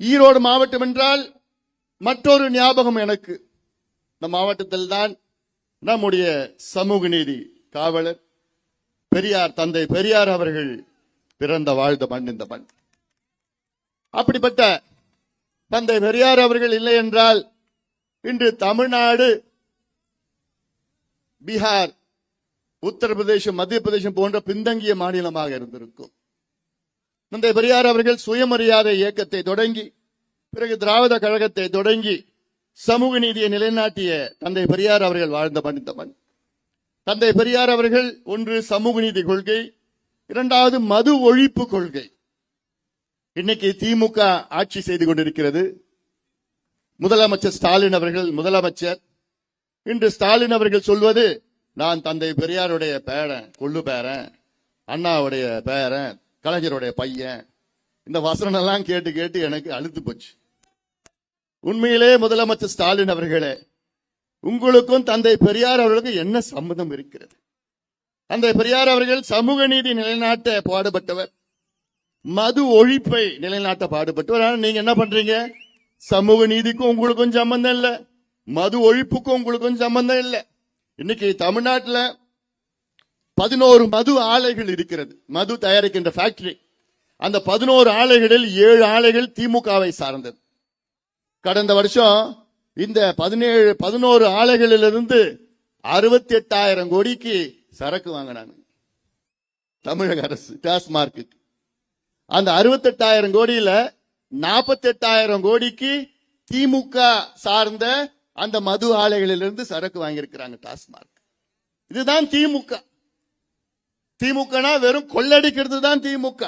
ஈரோடு மாவட்டம் என்றால் மற்றொரு ஞாபகம் எனக்கு. இந்த மாவட்டத்தில் தான் நம்முடைய சமூக நீதி காவலர் பெரியார் தந்தை பெரியார் அவர்கள் பிறந்த வாழ்ந்த மண் இந்த மண். அப்படிப்பட்ட தந்தை பெரியார் அவர்கள் இல்லை என்றால் இன்று தமிழ்நாடு பீகார் உத்தரப்பிரதேசம் மத்திய பிரதேசம் போன்ற பின்தங்கிய மாநிலமாக இருந்திருக்கும். தந்தை பெரியார் அவர்கள் சுயமரியாதை இயக்கத்தை தொடங்கி பிறகு திராவிட கழகத்தை தொடங்கி சமூக நீதியை நிலைநாட்டிய தந்தை பெரியார் அவர்கள் வாழ்ந்த மண் மண். தந்தை பெரியார் அவர்கள் ஒன்று சமூக நீதி கொள்கை இரண்டாவது மது ஒழிப்பு கொள்கை. இன்னைக்கு திமுக ஆட்சி செய்து கொண்டிருக்கிறது. முதலமைச்சர் ஸ்டாலின் அவர்கள் முதலமைச்சர். இன்று ஸ்டாலின் அவர்கள் சொல்வது நான் தந்தை பெரியாருடைய பேரன் கொள்ளு பேரன் அண்ணாவுடைய பேரன் கலைஞருடைய பையன். இந்த வசனம் எல்லாம் கேட்டு கேட்டு எனக்கு அழுத்து போச்சு. உண்மையிலே முதலமைச்சர் ஸ்டாலின் அவர்களே உங்களுக்கும் தந்தை பெரியார் அவர்களுக்கும் என்ன சம்மதம் இருக்கிறது? தந்தை பெரியார் அவர்கள் சமூக நீதி நிலைநாட்ட பாடுபட்டவர். மது ஒழிப்பை நிலைநாட்ட பாடுபட்டவர். ஆனால் நீங்க என்ன பண்றீங்க? சமூக நீதிக்கும் உங்களுக்கும் சம்பந்தம் இல்லை. மது ஒழிப்புக்கும் உங்களுக்கும் சம்பந்தம் இல்லை. இன்னைக்கு தமிழ்நாட்டில் பதினோரு மது ஆலைகள் இருக்கிறது. மது தயாரிக்கின்ற ஃபேக்டரி அந்த பதினோரு ஆலைகளில் ஏழு ஆலைகள் திமுகவை சார்ந்தது. கடந்த வருஷம் இந்த பதினேழு பதினோரு ஆலைகளிலிருந்து அறுபத்தி எட்டாயிரம் கோடிக்கு சரக்கு வாங்கினாங்க. தமிழக அரசு டாஸ்மார்க்கு அந்த அறுபத்தெட்டாயிரம் கோடியில நாற்பத்தெட்டாயிரம் கோடிக்கு திமுக சார்ந்த அந்த மது ஆலைகளிலிருந்து சரக்கு வாங்கியிருக்கிறாங்க டாஸ்மார்க் இதுதான் திமுக. திமுகனா வெறும் கொள்ளடிக்கிறது தான் திமுக.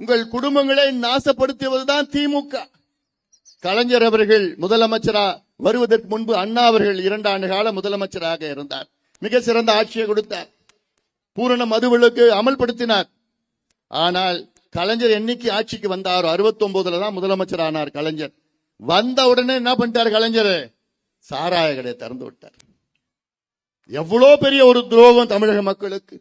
உங்கள் குடும்பங்களை நாசப்படுத்துவது தான் திமுக. கலைஞர் அவர்கள் முதலமைச்சரா வருவதற்கு முன்பு அண்ணா அவர்கள் இரண்டு ஆண்டு கால முதலமைச்சராக இருந்தார். மிக சிறந்த ஆட்சியை கொடுத்தார். பூரண மதுவிலக்கு அமல்படுத்தினார். ஆனால் கலைஞர் என்னைக்கு ஆட்சிக்கு வந்தாரோ 69 தான் முதலமைச்சர் ஆனார் கலைஞர். வந்த உடனே என்ன பண்ணிட்டார் கலைஞர்? சாராய கடையை திறந்து விட்டார். எவ்வளோ பெரிய ஒரு துரோகம் தமிழக மக்களுக்கு.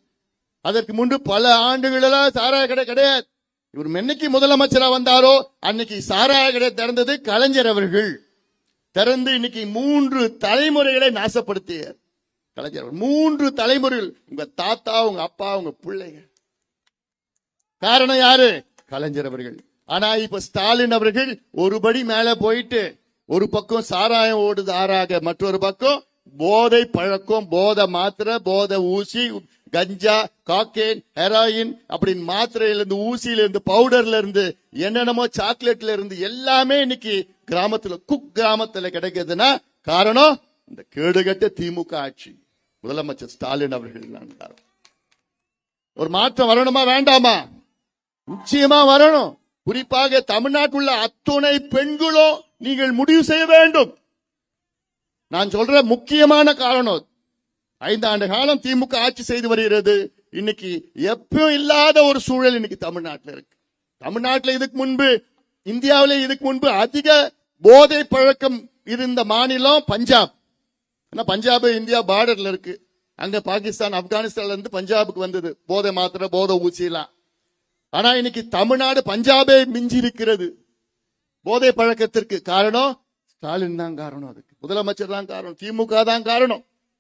அதற்கு முன்பு பல ஆண்டுகளெல்லாம் சாராய கடை கிடையாது. இவர் என்னைக்கு முதலமைச்சரா வந்தாரோ அன்னைக்கு சாராய கடை திறந்தது கலைஞர் அவர்கள். திறந்து இன்னைக்கு மூன்று தலைமுறைகளை நாசப்படுத்திய கலைஞர் மூன்று தலைமுறைகள் உங்க தாத்தா உங்க அப்பா உங்க பிள்ளைங்க. காரணம் யாரு? கலைஞர் அவர்கள். ஆனா இப்ப ஸ்டாலின் அவர்கள் ஒரு படி மேல போயிட்டு ஒரு பக்கம் சாராயம் ஓடுது ஆறாக மற்றொரு பக்கம் போதை பழக்கம் போதை மாத்திரை போதை ஊசி கஞ்சா காக்கேன் ஹெராயின் அப்படின்னு மாத்திரையில இருந்து ஊசியில இருந்து பவுடர்ல இருந்து என்னென்னமோ சாக்லேட்ல இருந்து எல்லாமே இன்னைக்கு கிராமத்துல குக் கிராமத்துல கிடைக்குதுன்னா காரணம் இந்த கேடுகட்ட திமுக ஆட்சி. முதலமைச்சர் ஸ்டாலின் அவர்கள் காரணம். ஒரு மாற்றம் வரணுமா வேண்டாமா? நிச்சயமா வரணும். குறிப்பாக தமிழ்நாட்டுள்ள அத்துணை பெண்களும் நீங்கள் முடிவு செய்ய வேண்டும். நான் சொல்ற முக்கியமான காரணம் ஐந்து ஆண்டு காலம் திமுக ஆட்சி செய்து வருகிறது. இன்னைக்கு எப்பவும் இல்லாத ஒரு சூழல் இன்னைக்கு தமிழ்நாட்டில் இருக்கு. தமிழ்நாட்டில் இதுக்கு முன்பு இந்தியாவிலே இதுக்கு முன்பு அதிக போதை பழக்கம் இருந்த மாநிலம் பஞ்சாப். ஏன்னா பஞ்சாப் இந்தியா பார்டர்ல இருக்கு. அங்க பாகிஸ்தான் ஆப்கானிஸ்தான்ல இருந்து பஞ்சாபுக்கு வந்தது. போதை மாத்திரை போதை ஊசி ஆனா இன்னைக்கு தமிழ்நாடு பஞ்சாபே மிஞ்சி இருக்கிறது போதை பழக்கத்திற்கு காரணம் ஸ்டாலின் தான் காரணம் அதுக்கு. முதலமைச்சர் தான் காரணம். திமுக தான் காரணம்.